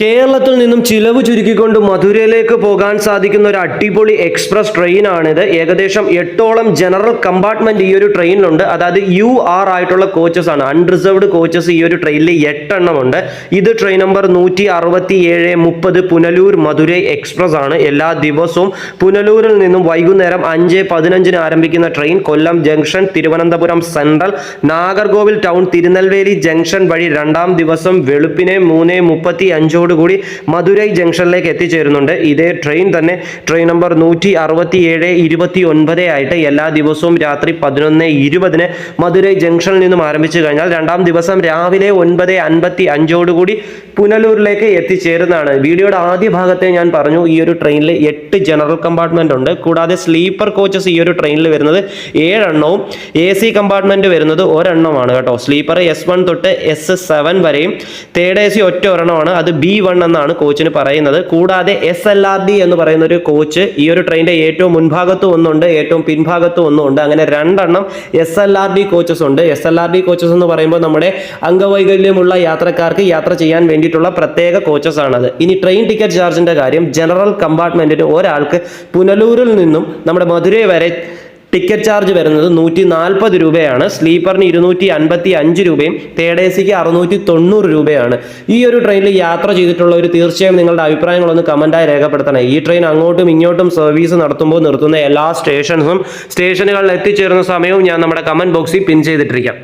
കേരളത്തിൽ നിന്നും ചിലവ് ചുരുക്കിക്കൊണ്ട് മധുരയിലേക്ക് പോകാൻ സാധിക്കുന്ന ഒരു അടിപൊളി എക്സ്പ്രസ് ട്രെയിനാണിത്. ഏകദേശം എട്ടോളം ജനറൽ കമ്പാർട്ട്മെന്റ് ഈ ഒരു ട്രെയിനിലുണ്ട്. അതായത് യു ആർ ആയിട്ടുള്ള കോച്ചസ് ആണ്. അൺറിസർവ്ഡ് കോച്ചസ് ഈ ഒരു ട്രെയിനിൽ എട്ടെണ്ണം ഉണ്ട് ഇത് ട്രെയിൻ നമ്പർ നൂറ്റി അറുപത്തി ഏഴ് മുപ്പത് പുനലൂർ മധുരൈ എക്സ്പ്രസ് ആണ്. എല്ലാ ദിവസവും പുനലൂരിൽ നിന്നും വൈകുന്നേരം അഞ്ച് പതിനഞ്ചിന് ആരംഭിക്കുന്ന train Kollam junction Thiruvananthapuram central Nagercoil town Tirunelveli junction വഴി രണ്ടാം ദിവസം വെളുപ്പിനെ മൂന്ന് മുപ്പത്തി അഞ്ചോടുകൂടി മധുരൈ ജംഗ്ഷനിലേക്ക് എത്തിച്ചേരുന്നുണ്ട്. ഇതേ ട്രെയിൻ തന്നെ ട്രെയിൻ നമ്പർ നൂറ്റി അറുപത്തി ഏഴ് ഇരുപത്തി ഒൻപത് ആയിട്ട് എല്ലാ ദിവസവും രാത്രി പതിനൊന്ന് ഇരുപതിന് മധുരൈ ജംഗ്ഷനിൽ നിന്നും ആരംഭിച്ചു കഴിഞ്ഞാൽ രണ്ടാം ദിവസം രാവിലെ ഒൻപത് അൻപത്തി അഞ്ചോടുകൂടി പുനലൂരിലേക്ക് എത്തിച്ചേരുന്നതാണ്. വീഡിയോയുടെ ആദ്യ ഭാഗത്തെ ഞാൻ പറഞ്ഞു ഈ ഒരു ട്രെയിനിൽ എട്ട് ജനറൽ കമ്പാർട്ട്മെന്റ് ഉണ്ട്. കൂടാതെ സ്ലീപ്പർ കോച്ചസ് ഈ ഒരു ട്രെയിനിൽ വരുന്നത് ഏഴെണ്ണവും എ സി കമ്പാർട്ട്മെന്റ് വരുന്നത് ഒരെണ്ണമാണ് കേട്ടോ. സ്ലീപ്പർ എസ് വൺ തൊട്ട് എസ് സെവൻ വരെയും തേർഡ് എ സി ഒറ്റ ഒരെണ്ണമാണ്. അത് ബി വൺ എന്നാണ് കോച്ചിന് പറയുന്നത്. കൂടാതെ എസ് എൽ ആർ ഡി എന്ന് പറയുന്ന ഒരു കോച്ച് ഈ ഒരു ട്രെയിനിന്റെ ഏറ്റവും മുൻഭാഗത്തും ഒന്നുണ്ട് ഏറ്റവും പിൻഭാഗത്തും ഒന്നുണ്ട്. അങ്ങനെ രണ്ടെണ്ണം S L R D coaches ഉണ്ട്. S L R D coaches എന്ന് പറയുമ്പോൾ നമ്മുടെ അംഗവൈകല്യമുള്ള യാത്രക്കാർക്ക് യാത്ര ചെയ്യാൻ വേണ്ടിയിട്ടുള്ള പ്രത്യേക കോച്ചസ് ആണത്. ഇനി ട്രെയിൻ ടിക്കറ്റ് ചാർജിന്റെ കാര്യം ജനറൽ കമ്പാർട്ട്മെന്റിന് ഒരാൾക്ക് പുനലൂരിൽ നിന്നും നമ്മുടെ മധുരൈ വരെ ടിക്കറ്റ് ചാർജ് വരുന്നത് നൂറ്റി നാൽപ്പത് രൂപയാണ്. സ്ലീപ്പറിന് ഇരുന്നൂറ്റി അൻപത്തി അഞ്ച് രൂപയും തേർഡ് എ സിക്ക് അറുന്നൂറ്റി തൊണ്ണൂറ് രൂപയാണ്. ഈ ഒരു ട്രെയിനിൽ യാത്ര ചെയ്തിട്ടുള്ളവർ തീർച്ചയായും നിങ്ങളുടെ അഭിപ്രായങ്ങളൊന്ന് കമന്റായി രേഖപ്പെടുത്തണം. ഈ ട്രെയിൻ അങ്ങോട്ടും ഇങ്ങോട്ടും സർവീസ് നടത്തുമ്പോൾ നിർത്തുന്ന എല്ലാ സ്റ്റേഷൻസും സ്റ്റേഷനുകളിൽ എത്തിച്ചേരുന്ന സമയവും ഞാൻ നമ്മുടെ കമന്റ് ബോക്സിൽ പിൻ ചെയ്തിട്ടിരിക്കാം.